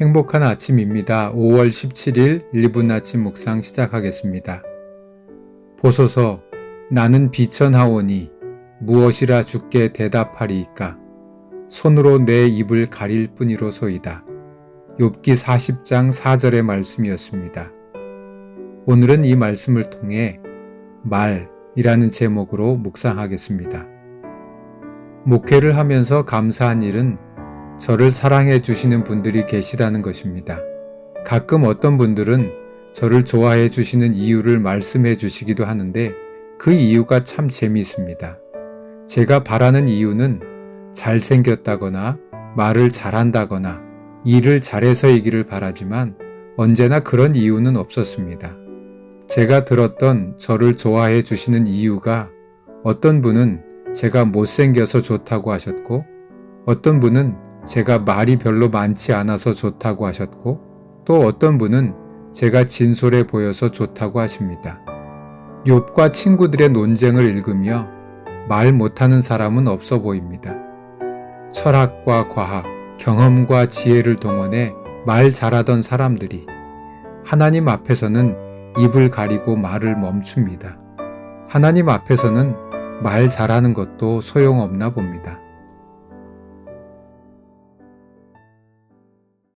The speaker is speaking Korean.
행복한 아침입니다. 5월 17일 1분 아침 묵상 시작하겠습니다. 보소서 나는 비천하오니 무엇이라 주께 대답하리이까 손으로 내 입을 가릴 뿐이로소이다. 욥기 40장 4절의 말씀이었습니다. 오늘은 이 말씀을 통해 말이라는 제목으로 묵상하겠습니다. 목회를 하면서 감사한 일은 저를 사랑해 주시는 분들이 계시다는 것입니다. 가끔 어떤 분들은 저를 좋아해 주시는 이유를 말씀해 주시기도 하는데 그 이유가 참 재미있습니다. 제가 바라는 이유는 잘생겼다거나 말을 잘한다거나 일을 잘해서이기를 바라지만 언제나 그런 이유는 없었습니다. 제가 들었던 저를 좋아해 주시는 이유가 어떤 분은 제가 못생겨서 좋다고 하셨고 어떤 분은 제가 말이 별로 많지 않아서 좋다고 하셨고 또 어떤 분은 제가 진솔해 보여서 좋다고 하십니다. 욥과 친구들의 논쟁을 읽으며 말 못하는 사람은 없어 보입니다. 철학과 과학, 경험과 지혜를 동원해 말 잘하던 사람들이 하나님 앞에서는 입을 가리고 말을 멈춥니다. 하나님 앞에서는 말 잘하는 것도 소용없나 봅니다.